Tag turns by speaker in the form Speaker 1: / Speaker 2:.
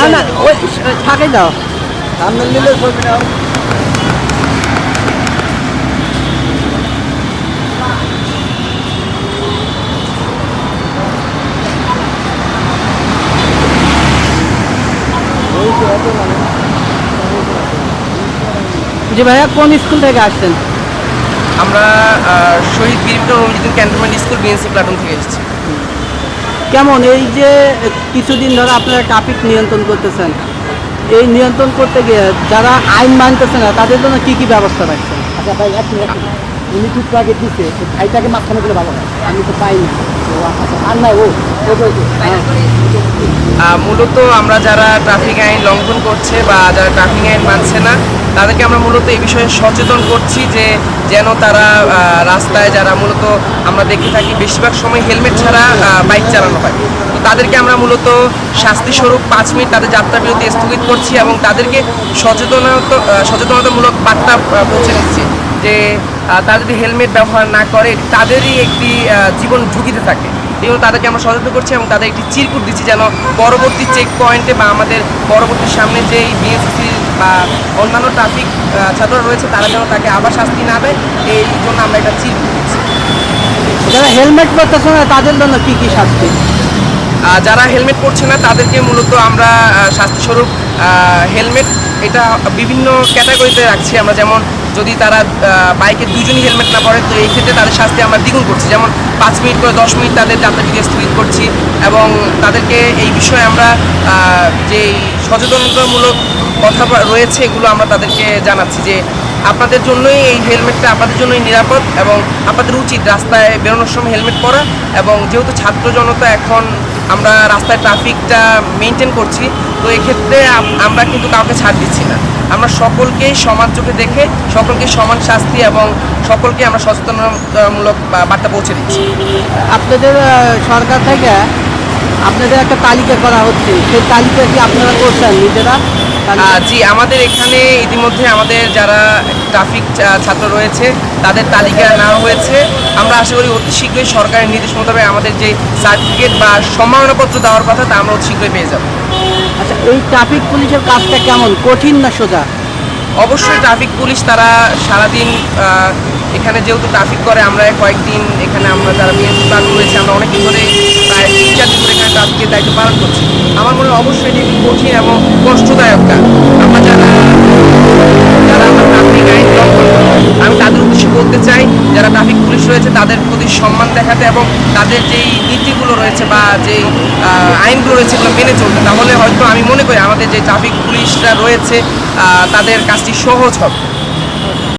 Speaker 1: না না ওই থাকে দাও
Speaker 2: সামনে নিলে ছবি নাও।
Speaker 1: জি ভাইয়া কোন স্কুল থেকে আসছেন?
Speaker 3: আমরা Shaheed Ranjit cantonment school BNC platoon থেকে এসেছি।
Speaker 1: কেমন? এই যে কিছুদিন ধরে আপনারা ট্রাফিক নিয়ন্ত্রণ করতেছেন এই নিয়ন্ত্রণ করতে গিয়ে যারা আইন মানতেছে না তাদের জন্য কি কি ব্যবস্থা রাখছেন?
Speaker 2: আচ্ছা ভাই এক মিনিট উনি টুকু আগে দিচ্ছে ভাইটাকে মাঝখানে দিলে ভালো হয়। আমি তো পাইনি। তো আচ্ছা আর নাই ও হ্যাঁ।
Speaker 3: মূলত আমরা যারা ট্রাফিক আইন লঙ্ঘন করছে বা যারা ট্রাফিক আইন মানছে না, তাদেরকে আমরা মূলত এই বিষয়ে সচেতন করছি যে যেন তারা রাস্তায় যারা মূলত আমরা দেখে থাকি, বেশিরভাগ সময় হেলমেট ছাড়া বাইক চালানো হয়। তো তাদেরকে আমরা মূলত শাস্তি স্বরূপ পাঁচ মিনিট তাদের যাত্রা বিরতি স্থগিত করছি এবং তাদেরকে সচেতনতা সচেতনতামূলক বার্তা পৌঁছে দিচ্ছি যে তারা যদি হেলমেট ব্যবহার না করে, তাদেরই একটি জীবন ঝুঁকিতে থাকে। জন্য তাদেরকে আমরা সচেতন করছি এবং তাদের একটি চিরকুট দিচ্ছি যেন পরবর্তী চেক পয়েন্টে বা আমাদের পরবর্তী সামনে যে বিএসসি বা অন্যান্য ট্রাফিক ছাত্ররা রয়েছে তারা যেন তাকে আবার শাস্তি না দেয় এই জন্য আমরা একটা চিরকুট দিচ্ছি।
Speaker 1: যারা হেলমেট পরতেছে না তাদের জন্য কী কী শাস্তি?
Speaker 3: যারা হেলমেট পরছে না তাদেরকে মূলত আমরা শাস্তিস্বরূপ হেলমেট এটা বিভিন্ন ক্যাটাগরিতে রাখছি আমরা। যেমন যদি তারা বাইকে দুজনই হেলমেট না পরে, তো এই ক্ষেত্রে তাদের শাস্তি আমরা দ্বিগুণ করছি। যেমন পাঁচ মিনিট করে দশ মিনিট তাদের যাত্রা বিধি স্থগিত করছি এবং তাদেরকে এই বিষয়ে আমরা যেই সচেতনতামূলক কথা রয়েছে এগুলো আমরা তাদেরকে জানাচ্ছি যে আপনাদের জন্যই এই হেলমেটটা আপনাদের জন্যই নিরাপদ এবং আপনাদের উচিত রাস্তায় বেরোনোর সময় হেলমেট পরা এবং যেহেতু ছাত্র জনতা এখন আমরা রাস্তায় ট্রাফিকটা মেনটেন করছি, তো এক্ষেত্রে আমরা কিন্তু কাউকে ছাড় দিচ্ছি না। আমরা সকলকেই সমান চোখে দেখে, সকলকে সমান শাস্তি এবং সকলকে আমরা সচেতনতামূলক বার্তা পৌঁছে দিচ্ছি।
Speaker 1: আপনাদের সরকার থেকে আপনাদের একটা তালিকা করা হচ্ছে। সেই তালিকা কি আপনারা করছেন নিজেরা?
Speaker 3: জি আমাদের এখানে ইতিমধ্যে আমাদের যারা ট্রাফিক ছাত্র রয়েছে তাদের তালিকা নেওয়া হয়েছে। আমরা আশা করি অতি শীঘ্রই সরকারের নির্দেশ মোতাবেক আমাদের যে সার্টিফিকেট বা সম্মাননাপত্র দেওয়ার কথা তা আমরা অতি শীঘ্রই পেয়ে যাব।
Speaker 1: আচ্ছা এই ট্রাফিক পুলিশের কাজটা কেমন? কঠিন না সোজা?
Speaker 3: অবশ্যই ট্রাফিক পুলিশ তারা সারাদিন আহ, এখানে যেহেতু ট্রাফিক করে আমরা কয়েকদিন এখানে আমরা যারা বিএনপি প্রাণ রয়েছে আমরা অনেকদিন ধরে প্রায় তিন চার দিন ধরে ট্রাফিকের দায়িত্ব পালন করছি। আমার মনে হয় অবশ্যই এটি কঠিন এবং কষ্টদায়ক কাজ। আমরা যারা যারা আমরা ট্রাফিক আইন লঙ্ঘন আমি তাদের উদ্দেশ্যে বলতে চাই, যারা ট্রাফিক পুলিশ রয়েছে, তাদের প্রতি সম্মান দেখাতে এবং তাদের যেই নীতিগুলো রয়েছে বা যেই আইনগুলো রয়েছে, এগুলো মেনে চলতে, তাহলে হয়তো আমি মনে করি আমাদের যে ট্রাফিক পুলিশরা রয়েছে তাদের কাজটি সহজ হবে।